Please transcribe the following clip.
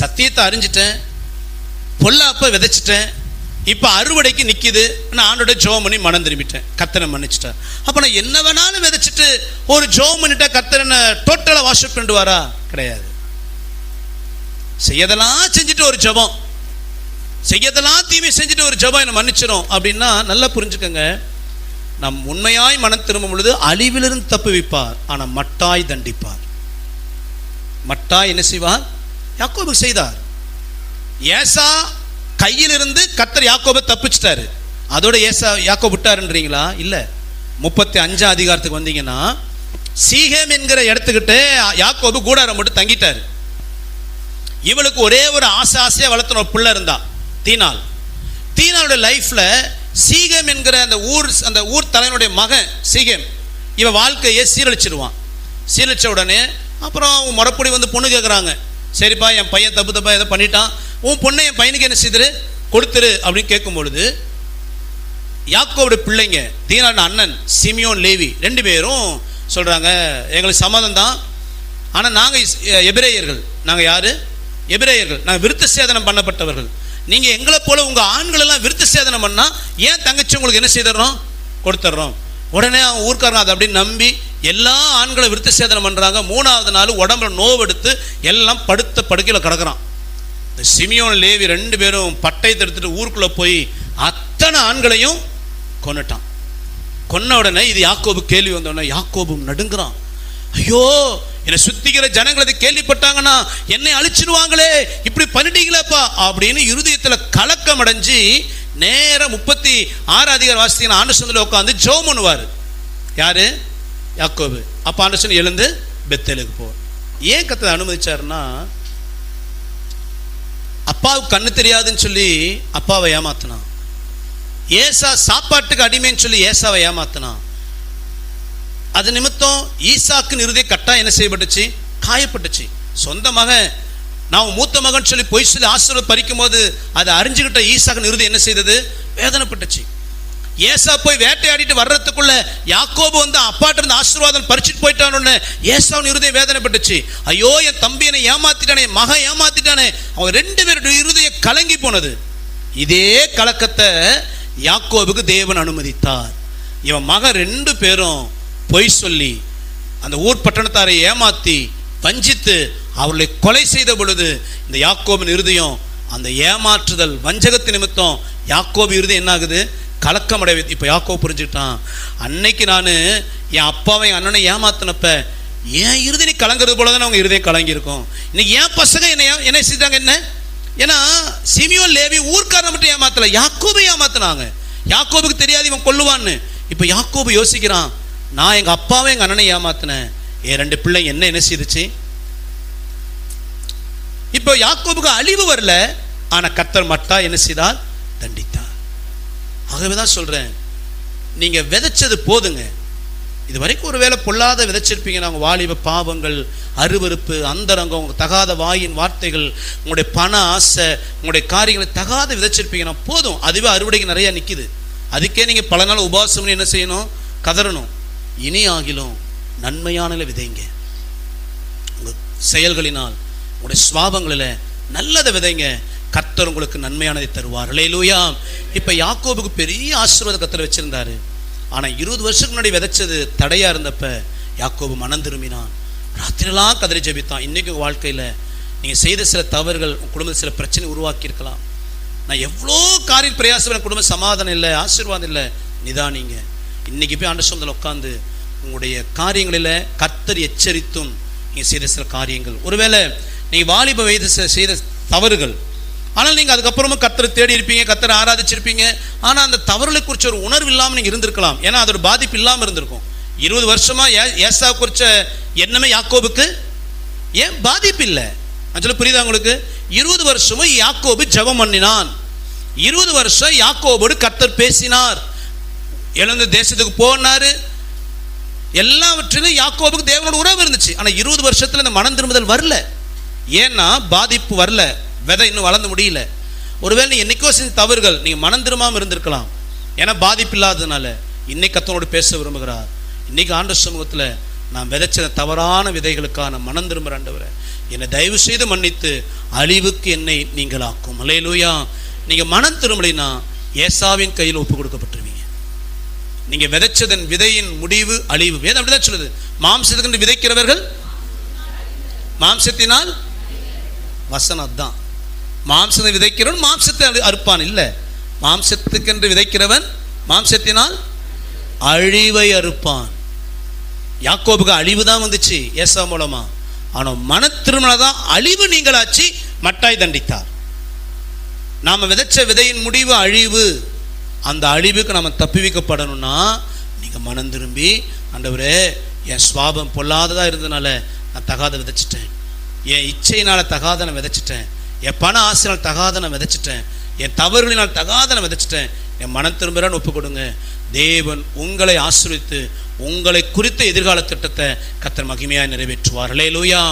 சத்தியத்தை அறிஞ்சிட்டேன் பொல்லாப்ப விதைச்சிட்டேன் இப்போ அறுவடைக்கு நிற்கிது நான் ஆண்டோட ஜோம் பண்ணி மனம் திரும்பிட்டேன். கத்தனை மன்னிச்சிட்டேன் அப்போ நான் என்ன வேணாலும் விதைச்சிட்டு ஒரு ஜோம் பண்ணிட்டா கத்தனை டோட்டலாக வாஷப் பண்ணிட்டு வாரா? கிடையாது. செய்யதெல்லாம் செஞ்சுட்டு ஒரு ஜெபம். செய்யதெல்லாம் தீமை செஞ்சுட்டு ஒரு ஜெபம் என்னை மன்னிச்சிடும் அப்படின்னா நல்லா புரிஞ்சுக்கோங்க. நம் உண்மையாய் மனம் திரும்பும் பொழுது அழிவிலிருந்து தப்புவிப்பார். ஆனால் மட்டாய் தண்டிப்பார். மட்டாய் என்ன செய்வார்? யாக்கோபு செய்தார். ஏசா கையிலிருந்து கத்தர் யாக்கோபை தப்பிச்சிட்டாரு. அதோட ஏசா யாக்கோ விட்டாருன்றீங்களா? இல்லை. முப்பத்தி அஞ்சாம் அதிகாரத்துக்கு வந்தீங்கன்னா சீகேம் என்கிற இடத்துக்கிட்ட யாக்கோபு கூடாரம் மட்டும் தங்கிட்டார். இவளுக்கு ஒரே ஒரு ஆசை ஆசையாக வளர்த்துன ஒரு பிள்ளை இருந்தா தீனால் தீனாளுடைய லைஃப்பில் சீகேம் என்கிற அந்த ஊர் அந்த ஊர் தலைவனுடைய மகன் சீகேம் இவன் வாழ்க்கையை சீரழிச்சிடுவான் சீரழிச்ச உடனே அப்புறம் முறப்படி வந்து பொண்ணு கேட்குறாங்க சரிப்பா என் பையன் தப்பு தப்பா எதை பண்ணிட்டான். உன் பொண்ணை என் பையனுக்கு என்ன செய்திரு? கொடுத்துரு அப்படின்னு கேட்கும் பொழுது யாக்கோவுடைய பிள்ளைங்க தீனான அண்ணன் சிமியோன் லேவி ரெண்டு பேரும் சொல்கிறாங்க எங்களுக்கு சம்மதம் தான் ஆனால் நாங்கள் எபிரேயர்கள். நாங்கள் யார்? எபிரேயர்கள். நாங்கள் விருத்த சேதனம் பண்ணப்பட்டவர்கள். நீங்கள் எங்களை போல உங்கள் ஆண்களெல்லாம் விருத்த சேதனம் பண்ணால் ஏன் தங்கச்சி உங்களுக்கு என்ன செய்திடறோம் கொடுத்துட்றோம் உடனே அவன் ஊர்க்காரன் அதை அப்படி நம்பி எல்லா ஆண்களை விருத்த சேதனம் பண்ணுறாங்க மூணாவது நாள் உடம்புல நோவெடுத்து எல்லாம் படுத்த படுக்கையில் கிடக்குறான். இந்த சிமியோன் லேவி ரெண்டு பேரும் பட்டயத்தை எடுத்துட்டு ஊருக்குள்ளே போய் அத்தனை ஆண்களையும் கொன்னுட்டான். கொன்ன உடனே இது யாக்கோபு கேள்வி வந்தோடனே யாக்கோபும் நடுங்குறான். ஐயோ என்னை சுத்திக்கிற ஜனங்கள் இதை கேள்விப்பட்டாங்கன்னா என்னை அழிச்சிடுவாங்களே இப்படி பண்ணிட்டீங்களேப்பா அப்படின்னு இருதயத்தில் கலக்கம் அடைஞ்சு நேரம் முப்பத்தி ஆறு அதிகார வாசித்தீங்கன்னா ஆண்டர்சனில் உட்காந்து ஜோ பண்ணுவார். யாரு? யாக்கோபு. அப்போ ஆண்டர்சன் எழுந்து பெத்தேலுக்கு போ ஏன் கத்தை அனுமதிச்சாருன்னா அப்பாவுக்கு கண்ணு தெரியாதுன்னு சொல்லி அப்பாவை ஏமாத்தினான். ஏசா சாப்பாட்டுக்கு அடிமைன்னு சொல்லி ஏசாவை ஏமாத்தினான். அது நிமித்தம் ஈசாக்கு நிறுதி கட்டா என்ன செய்யப்பட்டுச்சு? காயப்பட்டுச்சு. சொந்த மகன் நான் மூத்த மகன் சொல்லி பொய் சொல்லி ஆசீர்வாதம் பறிக்கும் போது அதை அறிஞ்சுக்கிட்ட ஈசாகன் இறுதி என்ன செய்தது? வேதனைப்பட்டுச்சு. ஏசா போய் வேட்டையாடிட்டு வர்றதுக்குள்ள யாக்கோபு வந்து அப்பாட்ட இருந்து ஆசீர்வாதம் பறிச்சுட்டு போயிட்டான்னு ஏசாவின் இருதயம் வேதனைப்பட்டுச்சு. ஐயோ என் தம்பி என்னை ஏமாத்திட்டானே மகன் ஏமாத்திட்டானே. அவன் ரெண்டு பேருடைய இருதயம் கலங்கி போனது. இதே கலக்கத்தை யாக்கோபுக்கு தேவன் அனுமதித்தார். இவன் மகன் ரெண்டு பேரும் பொய் சொல்லி அந்த ஊர் பட்டணத்தாரை ஏமாத்தி வஞ்சித்து அவர்களை கொலை செய்த பொழுது இந்த யாக்கோபின் இருதயம் அந்த ஏமாற்றுதல் வஞ்சகத்து நிமித்தம் யாக்கோபு இருதயம் என்ன ஆகுது கலக்கம் அடைய இப்போ யாக்கோ புரிஞ்சுக்கிட்டான். அன்னைக்கு நான் என் அப்பாவை என் அண்ணனை ஏமாத்தினப்ப என் இருதயம் கலங்குறது போல தானே அவங்க இருதயம் கலங்கியிருக்கும். இன்னைக்கு என் பசங்க என்ன என்ன செய்தாங்க என்ன? ஏன்னா சிமியோ லேவி ஊர்க்காரனை மட்டும் ஏமாத்தலை யாக்கோபை ஏமாத்தினாங்க. யாக்கோபுக்கு தெரியாது இவன் கொல்லுவான்னு. இப்போ யாக்கோபு யோசிக்கிறான் நான் எங்கள் அப்பாவை எங்கள் அண்ணனை ஏமாத்தினேன். என் ரெண்டு பிள்ளை என்ன என்ன செய்துச்சு? இப்போ யாக்கோபுக்கு அழிவு வரல ஆனா கத்தர் மட்டா என்ன செய்தால் தண்டித்தார். ஆகவே தான் சொல்றேன் நீங்க விதைச்சது போதுங்க. இது வரைக்கும் ஒருவேளை பொல்லாத விதைச்சிருப்பீங்க நாங்கள் வாலிப பாவங்கள் அருவருப்பு அந்தரங்கம் உங்க தகாத வாயின் வார்த்தைகள் உங்களுடைய பண ஆசை உங்களுடைய காரியங்களை தகாத விதைச்சிருப்பீங்கன்னா போதும். அதுவே அறுவடைக்கு நிறையா நிற்கிது அதுக்கே நீங்கள் பல நாள் உபாசம்னு என்ன செய்யணும்? கதறணும். இனி ஆகிலும் நன்மையான விதைங்க. உங்கள் செயல்களினால் உங்களுடைய சுவாபங்களில் நல்லதை விதைங்க. கர்த்தர் உங்களுக்கு நன்மையானதை தருவார். இல்லையிலூயா இப்போ யாக்கோபுக்கு பெரிய ஆசீர்வாத கத்தர் வச்சுருந்தாரு. ஆனால் இருபது வருஷத்துக்கு முன்னாடி விதைச்சது தடையாக இருந்தப்ப யாக்கோபு மனம் திரும்பினான். ராத்திரிலாம் கதறி ஜபித்தான். இன்னைக்கு வாழ்க்கையில் நீங்கள் செய்த சில தவறுகள் உங்கள் குடும்பத்தில் சில பிரச்சனை உருவாக்கியிருக்கலாம். நான் எவ்வளோ காரியம் பிரயாசம் குடும்ப சமாதானம் இல்லை ஆசீர்வாதம் இல்லை நிதானிங்க. இன்னைக்கு போய் ஆண்டு சொந்தத்தில் உட்காந்து உங்களுடைய காரியங்களில் கத்தர் எச்சரித்தும் நீங்கள் செய்த சில காரியங்கள். ஒருவேளை நீங்கள் வாலிப வயது செய்த தவறுகள். ஆனால் நீங்கள் அதுக்கப்புறமும் கத்தரை தேடி இருப்பீங்க கத்தரை ஆராதிச்சிருப்பீங்க. ஆனால் அந்த தவறுகளை குறித்த ஒரு உணர்வு இல்லாமல் நீங்கள் இருந்திருக்கலாம். ஏன்னா அதோட பாதிப்பு இல்லாமல் இருந்திருக்கும். இருபது வருஷமாக ஏ ஏசா குறித்த எண்ணமே யாக்கோபுக்கு? ஏன்? பாதிப்பு இல்லை. நான் புரியுதா உங்களுக்கு? இருபது வருஷமும் யாக்கோபு ஜெபம் பண்ணினான். இருபது வருஷம் யாக்கோபோடு கத்தர் பேசினார். எழுந்த தேசத்துக்கு போனாரு. எல்லாவற்றிலும் யாக்கோபுக்கு தேவனோட உறவு இருந்துச்சு. ஆனால் இருபது வருஷத்தில் இந்த மனம் திரும்புதல் வரல. ஏன்னா பாதிப்பு வரல. விதை இன்னும் வளர்ந்து முடியல. ஒருவேளை நீ என்னைக்கோ செஞ்ச தவறுகள் நீங்கள் மனம் திரும்பாம இருந்திருக்கலாம். ஏன்னா பாதிப்பு இல்லாததுனால இன்னைக்கு கத்தனோடு பேச விரும்புகிறார். இன்னைக்கு ஆண்டு சமூகத்தில் நான் விதைச்ச தவறான விதைகளுக்கான மனம் திரும்புற ஆண்டவரை. என்னை தயவு செய்து மன்னித்து அழிவுக்கு என்னை நீங்களாக்கும். லூயா நீங்கள் மனம் திரும்பலைன்னா ஏசாவின் கையில் ஒப்பு கொடுக்கப்பட்டுருவீங்க. நீங்கள் விதைச்சதன் விதையின் முடிவு அழிவு. வேதம் அப்படிதான் சொல்லுது. மாம்சத்துக்கு விதைக்கிறவர்கள் மாம்சத்தினால் வசனம் அதுதான். மாம்சத்தை விதைக்கிறவன் மாம்சத்தை அறுப்பான் இல்லை. மாம்சத்துக்கென்று விதைக்கிறவன் மாம்சத்தினால் அழிவை அறுப்பான். யாக்கோபுக்கு அழிவு தான் வந்துச்சு ஏசா மூலமா. ஆனால் மன திருமணம் தான் அழிவு நீங்களாச்சு மட்டாய் தண்டித்தார். நாம் விதைச்ச விதையின் முடிவு அழிவு. அந்த அழிவுக்கு நம்ம தப்புவிக்கப்படணும்னா நீங்கள் மனம் திரும்பி ஆண்டவரே என் சுவாபம் பொல்லாததாக இருந்ததுனால நான் தகாத விதைச்சிட்டேன். என் இச்சையினால் தகாதனை விதைச்சிட்டேன். என் பண ஆசையினால் தகாதனை விதைச்சிட்டேன். என் தவறுகளினால் தகாதனை விதைச்சிட்டேன். என் மனம் திரும்புகிறான்னு ஒப்பு கொடுங்க தேவன் உங்களை ஆசிரித்து உங்களை குறித்த எதிர்கால திட்டத்தை கத்தர் மகிமையாக நிறைவேற்றுவார். ஹalleluya